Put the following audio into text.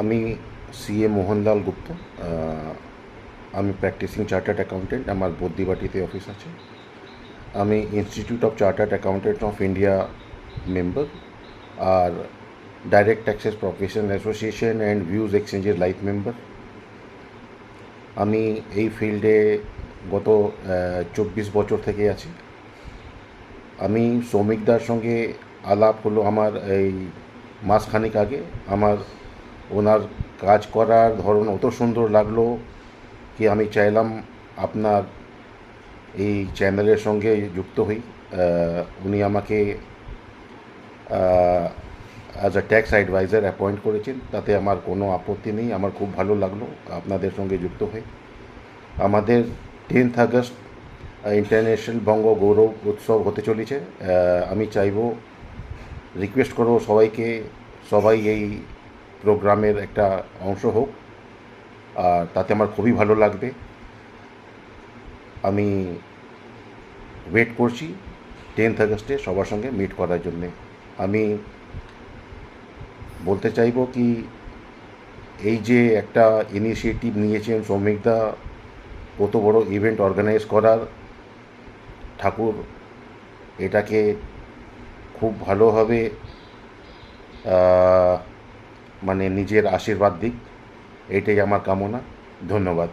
আমি সি এ মোহনলাল গুপ্ত আমি practising chartered accountant আমার বদ্যিবাটিতে অফিস আছে। আমি institute of chartered accountant of India member R direct taxes profession association and views এক্সচেঞ্জের life member আমি এই ফিল্ডে গত চব্বিশ বছর থেকে আছি। আমি শ্রমিকদার সঙ্গে আলাপ হলো আমার এই মাসখানিক আগে। আমার ওনার কাজ করার ধরন অত সুন্দর লাগল কি আমি চাইলাম আপনার এই চ্যানেলের সঙ্গে যুক্ত হই। উনি আমাকে as a tax adviser appoint করেছেন। তাতে আমার কোনো আপত্তি নেই। আমার খুব ভালো লাগল আপনাদের সঙ্গে যুক্ত হয়ে। আমাদের tenth August international Banga Gourab Utsav হতে চলেছে। আমি চাইব রিকোয়েস্ট করব সবাইকে, সবাই এই প্রোগ্রামের একটা অংশ হোক, আর তাতে আমার খুবই ভালো লাগবে। আমি ওয়েট করছি টেন্থ আগস্টে সবার সঙ্গে মিট করার জন্যে। আমি বলতে চাইব কি, এই যে একটা ইনিশিয়েটিভ নিয়েছেন শ্রমিকদা কত বড় ইভেন্ট অর্গানাইজ করার, ঠাকুর, এটাকে খুব ভালোভাবে মানে নিজের আশীর্বাদ দিক। এটাই আমার কামনা। ধন্যবাদ।